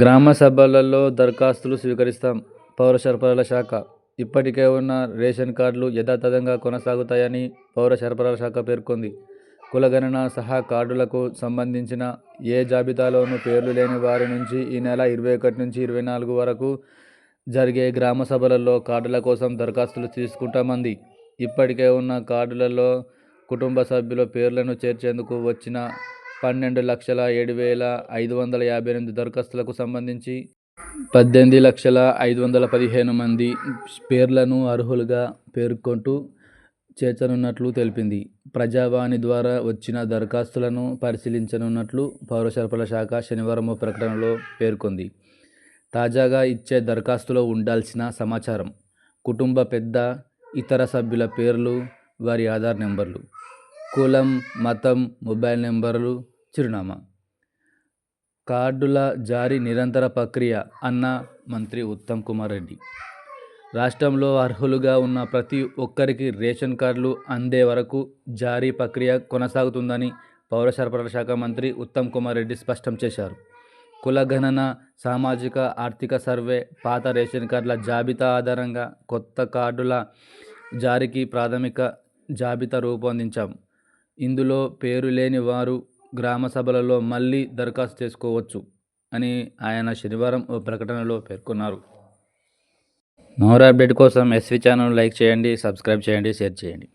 గ్రామ సభలలో దరఖాస్తులు స్వీకరిస్తాం. పౌర సరఫరాల శాఖ. ఇప్పటికే ఉన్న రేషన్ కార్డులు యథాతథంగా కొనసాగుతాయని పౌర సరఫరాల శాఖ పేర్కొంది. కులగణన సహా కార్డులకు సంబంధించిన ఏ జాబితాలోనూ పేర్లు లేని వారి నుంచి ఈ నెల ఇరవై ఒకటి నుంచి ఇరవై నాలుగు వరకు జరిగే గ్రామ సభలలో కార్డుల కోసం దరఖాస్తులు తీసుకుంటామంది. ఇప్పటికే ఉన్న కార్డులలో కుటుంబ సభ్యుల పేర్లను చేర్చేందుకు వచ్చిన పన్నెండు లక్షల ఏడు వేల ఐదు వందల యాభై ఎనిమిది దరఖాస్తులకు సంబంధించి పద్దెనిమిది లక్షల ఐదు వందల పదిహేను మంది పేర్లను అర్హులుగా పేర్కొంటూ చేర్చనున్నట్లు తెలిపింది. ప్రజావాణి ద్వారా వచ్చిన దరఖాస్తులను పరిశీలించనున్నట్లు పౌరసరఫల శాఖ శనివారం ప్రకటనలో పేర్కొంది. తాజాగా ఇచ్చే దరఖాస్తులో ఉండాల్సిన సమాచారం కుటుంబ పెద్ద ఇతర సభ్యుల పేర్లు వారి ఆధార్ నెంబర్లు కులం మతం మొబైల్ నెంబర్లు చిరునామా. కార్డుల జారీ నిరంతర ప్రక్రియ అన్న మంత్రి ఉత్తమ్ కుమార్ రెడ్డి. రాష్ట్రంలో అర్హులుగా ఉన్న ప్రతి ఒక్కరికి రేషన్ కార్డులు అందే వరకు జారీ ప్రక్రియ కొనసాగుతుందని పౌర సరఫరాల శాఖ మంత్రి ఉత్తమ్ కుమార్ రెడ్డి స్పష్టం చేశారు. కులగణన సామాజిక ఆర్థిక సర్వే పాత రేషన్ కార్డుల జాబితా ఆధారంగా కొత్త కార్డుల జారీకి ప్రాథమిక జాబితా రూపొందించాం. ఇందులో పేరు లేని వారు గ్రామ సభలలో మళ్ళీ దరఖాస్తు చేసుకోవచ్చు అని ఆయన శనివారం ఓ ప్రకటనలో పేర్కొన్నారు. మోర్ అప్డేట్ కోసం ఎస్వి ఛానల్ లైక్ చేయండి సబ్స్క్రైబ్ చేయండి షేర్ చేయండి.